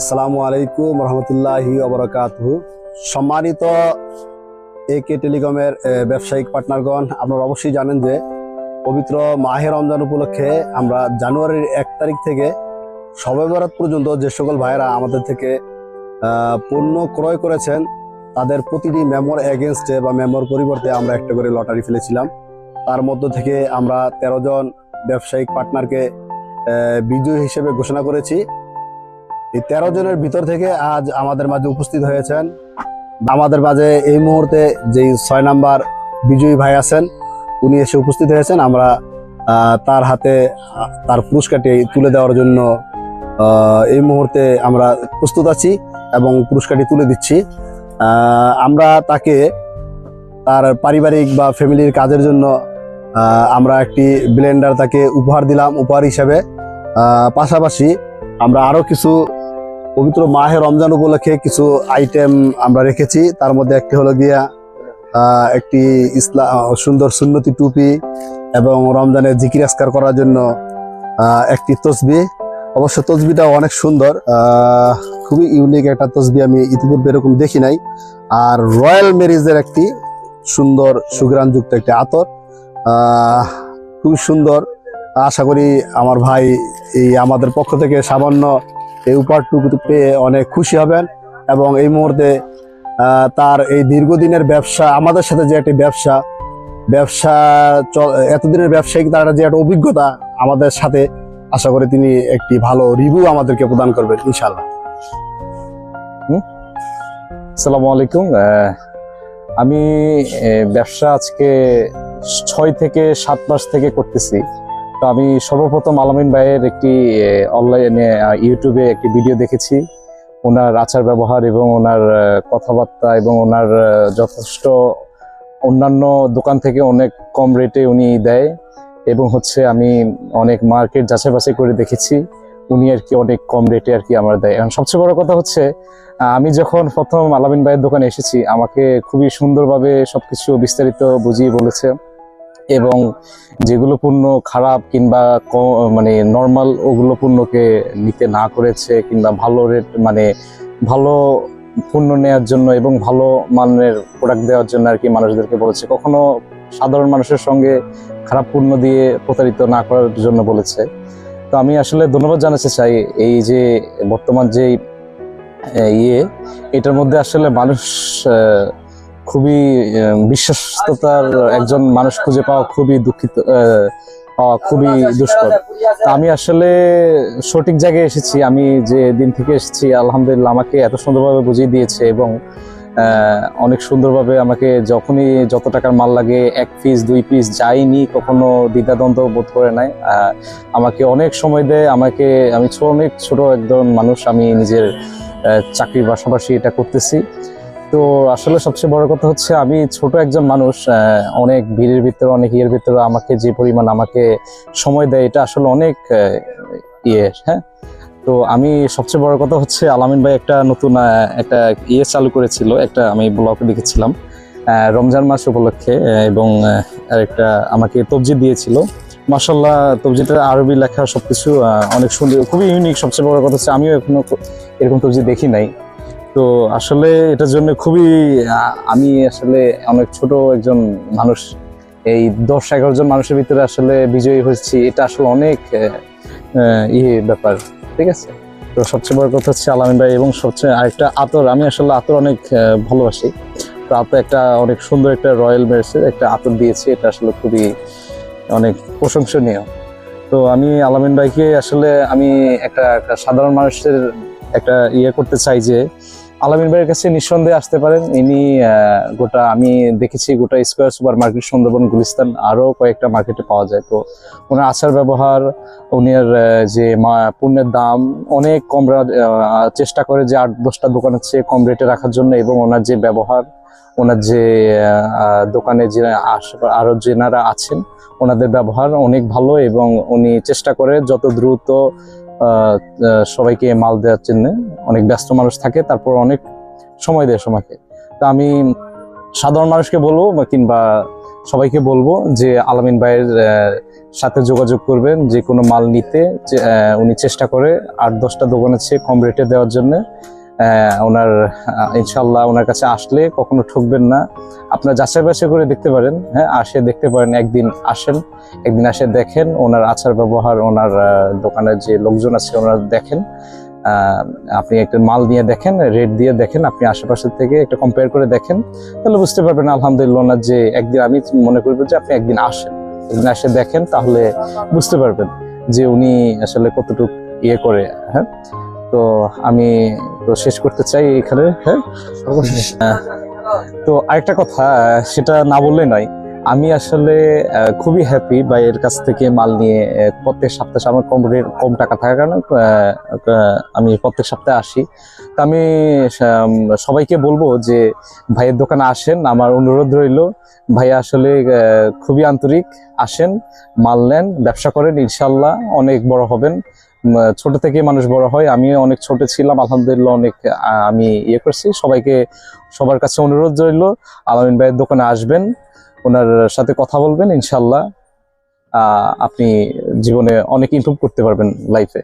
আসসালামু আলাইকুম রহমতুল্লাহি অবরাকাতহু সম্মানিত এ কে টেলিকমের ব্যবসায়িক পার্টনারগণ, আপনারা অবশ্যই জানেন যে পবিত্র মাহে রমজান উপলক্ষে আমরা জানুয়ারির এক তারিখ থেকে সবে বরাত পর্যন্ত যে সকল ভাইয়েরা আমাদের থেকে পণ্য ক্রয় করেছেন, তাদের প্রতিটি মেমোর এগেনস্টে বা মেমোর পরিবর্তে আমরা একটা করে লটারি ফেলেছিলাম। তার মধ্য থেকে আমরা তেরো জন ব্যবসায়িক পার্টনারকে বিজয়ী হিসেবে ঘোষণা করেছি। এই তেরো জনের ভিতর থেকে আজ আমাদের মাঝে উপস্থিত হয়েছেন। আমাদের মাঝে এই মুহূর্তে যেই ছয় নাম্বার বিজয়ী ভাই আছেন, উনি এসে উপস্থিত হয়েছেন। আমরা তার হাতে তার পুরস্কারটি তুলে দেওয়ার জন্য এই মুহূর্তে আমরা প্রস্তুত আছি এবং পুরস্কারটি তুলে দিচ্ছি। আমরা তাকে তার পারিবারিক বা ফ্যামিলির কাজের জন্য আমরা একটি ব্লেন্ডার তাকে উপহার দিলাম, উপহার হিসাবে। পাশাপাশি আমরা আরও কিছু পবিত্র মাহে রমজান উপলক্ষে কিছু আইটেম আমরা রেখেছি। তার মধ্যে একটি হলো গিয়া একটি ইসলাম সুন্দর সুন্নতি টুপি এবং রমজানের জিকির আসকার করার জন্য একটি তসবি। অবশ্য তসবিটা অনেক সুন্দর খুবই ইউনিক একটা তসবি আমি ইতিপূর্বে এরকম দেখি নাই। আর রয়্যাল মেরিজের একটি সুন্দর সুগ্রাণযুক্ত একটি আতর খুবই সুন্দর। আশা করি আমার ভাই এই আমাদের পক্ষ থেকে সামান্য এই উপহারটুকু পেয়ে অনেক খুশি হবেন এবং এই মুহূর্তে তার এই দীর্ঘদিনের ব্যবসা, আমাদের সাথে যে একটি ব্যবসা ব্যবসা এতদিনের ব্যবসায়িক তার যে একটা অভিজ্ঞতা আমাদের সাথে, আশা করি তিনি একটি ভালো রিভিউ আমাদেরকে প্রদান করবেন ইনশাল্লাহ আসসালামু আলাইকুম। আমি ব্যবসা আজকে ছয় থেকে সাত মাস থেকে করতেছি। তো আমি সর্বপ্রথম আলামিন ভাইয়ের একটি অনলাইনে ইউটিউবে একটি ভিডিও দেখেছি। ওনার আচার ব্যবহার এবং ওনার কথাবার্তা এবং ওনার যথেষ্ট অন্যান্য দোকান থেকে অনেক কম রেটে উনি দেয় এবং হচ্ছে আমি অনেক মার্কেট যাচাই বাছাই করে দেখেছি। উনি আর কি অনেক কম রেটে আর কি আমার দেয়। এখন সবচেয়ে বড় কথা হচ্ছে আমি যখন প্রথম আলামিন ভাইয়ের দোকানে এসেছি, আমাকে খুবই সুন্দরভাবে সবকিছু বিস্তারিত বুঝিয়ে বলেছে। এবং যেগুলো পণ্য খারাপ কিংবা মানে নর্মাল ওগুলো পণ্যকে নিতে না করেছে কিংবা ভালো রেট মানে ভালো পণ্য নেওয়ার জন্য এবং ভালো মানের প্রোডাক্ট দেওয়ার জন্য আর কি মানুষদেরকে বলেছে। কখনো সাধারণ মানুষের সঙ্গে খারাপ পণ্য দিয়ে প্রতারিত না করার জন্য বলেছে। তো আমি আসলে ধন্যবাদ জানাতে চাই এই যে বর্তমান যে ইয়ে এটার মধ্যে আসলে মানুষ খুবই বিশ্বস্ততার একজন মানুষ খুঁজে পাওয়া খুবই দুঃখিত পাওয়া খুবই দুষ্কর। তা আমি আসলে সঠিক জায়গায় এসেছি। আমি যে দিন থেকে এসেছি আলহামদুলিল্লাহ আমাকে এত সুন্দরভাবে বুঝিয়ে দিয়েছে এবং অনেক সুন্দরভাবে আমাকে যখনই যত টাকার মাল লাগে এক পিস দুই পিস যাইনি কখনো দ্বিধাদ্বন্দ্ব বোধ করে নাই। আমাকে অনেক সময় দেয় আমাকে আমি অনেক ছোট একজন মানুষ আমি নিজের চাকরির পাশাপাশি এটা করতেছি। তো আসলে সবচেয়ে বড় কথা হচ্ছে আমি ছোট একজন মানুষ অনেক ভিড়ের ভিতরে, অনেক ইয়ের ভিতরে আমাকে যে পরিমাণ আমাকে সময় দেয়, এটা আসলে অনেক ইয়ে হ্যাঁ? তো আমি সবচেয়ে বড় কথা হচ্ছে আলামিন ভাই একটা নতুন একটা ইয়ে চালু করেছিল, একটা আমি ব্লগ দেখেছিলাম রমজান মাস উপলক্ষে এবং একটা আমাকে তবজি দিয়েছিল। মাসাল্লাহ তবজিটা আরবি লেখা সবকিছু অনেক সুন্দর, খুবই ইউনিক সবচেয়ে বড় কথা হচ্ছে আমিও এখনও এরকম তবজি দেখি নাই। তো আসলে এটার জন্য খুবই আমি আসলে অনেক ছোট একজন মানুষ। এই দশ এগারো জন মানুষের ভিতরে আসলে বিজয়ী হয়েছি, এটা আসলে অনেক ইয়ে ব্যাপার, ঠিক আছে? তো সবচেয়ে বড় কথা হচ্ছে আলামিন ভাই এবং সবচেয়ে আরেকটা আতর। আমি আসলে আতর অনেক ভালোবাসি। তো আতর একটা অনেক সুন্দর একটা রয়্যাল মেরিসের একটা আতর দিয়েছে, এটা আসলে খুবই অনেক প্রশংসনীয়। তো আমি আলামিন ভাইকে আসলে আমি একটা সাধারণ মানুষের একটা ইয়ে করতে চাই যে আলামিন ভাইয়ের কাছে নিঃসন্দেহে আসতে পারেন। ইনি গোটা, আমি দেখেছি গোটা square super market Sundarban, Gulistan আরও কয়েকটা মার্কেটে পাওয়া যায়। তো ওনার আচার ব্যবহার উনার যে পণ্যের দাম অনেক কম চেষ্টা করে যে আট দশটা দোকানের চেয়ে কম রেটে রাখার জন্য এবং ওনার যে ব্যবহার, ওনার যে দোকানে যে আশেপা- আরও যেনারা আছেন, ওনাদের ব্যবহার অনেক ভালো এবং উনি চেষ্টা করে যত দ্রুত সবাইকে মাল দেওয়ার জন্য অনেক ব্যস্ত মানুষ থাকে, তারপর অনেক সময় দেয় সময়কে তা আমি সাধারণ মানুষকে বলব কিংবা সবাইকে বলব যে আলামিন ভাইয়ের সাথে যোগাযোগ করবেন, যে কোনো মাল নিতে উনি চেষ্টা করে। আট দশটা দোকানের চেয়ে কম রেটে দেওয়ার জন্য। ওনার ইনশাল্লাহ ওনার কাছে আসলে কখনো ঠকবেন না। আপনার যাচাই বাছাই করে দেখতে পারেন হ্যাঁ আসে দেখতে পারেন, একদিন আসেন, একদিন আসে দেখেন, ওনার আচার ব্যবহার, ওনার দোকানের যে লোকজন আছে ওনারা দেখেন। আপনি একটা মাল দিয়ে দেখেন রেট দিয়ে দেখেন, আপনি আশেপাশের থেকে একটা কম্পেয়ার করে দেখেন, তাহলে বুঝতে পারবেন আলহামদুলিল্লাহ ওনার যে একদিন আমি মনে করব যে আপনি একদিন আসেন। একদিন এসে দেখেন, তাহলে বুঝতে পারবেন যে উনি আসলে কতটুকু ইয়ে করে হ্যাঁ। তো আমি তো শেষ করতে চাই এখানে হ্যাঁ? তো আরেকটা কথা সেটা না বললে নয়। আমি আসলে খুবই হ্যাপি ভাইয়ের কাছ থেকে মাল নিয়ে প্রত্যেক সপ্তাহে, আমার কম কম টাকা থাকার কারণে আমি প্রত্যেক সপ্তাহে আসি। তা আমি সবাইকে বলব যে, ভাইয়ের দোকানে আসেন, আমার অনুরোধ রইল, ভাইয়া আসলে খুবই আন্তরিক, আসেন, মাল নেন, ব্যবসা করেন, ইনশাল্লাহ অনেক বড় হবেন। ছোট থেকে মানুষ বড় হয়। আমি অনেক ছোট ছিলাম, আলহামদুলিল্লাহ অনেক আমি ইয়ে করছি। সবাইকে সবার কাছে অনুরোধ রইল, আলামিন ভাইয়ের দোকানে আসবেন, ওনার সাথে কথা বলবেন ইনশাল্লাহ আপনি জীবনে অনেক ইমপ্রুভ করতে পারবেন লাইফে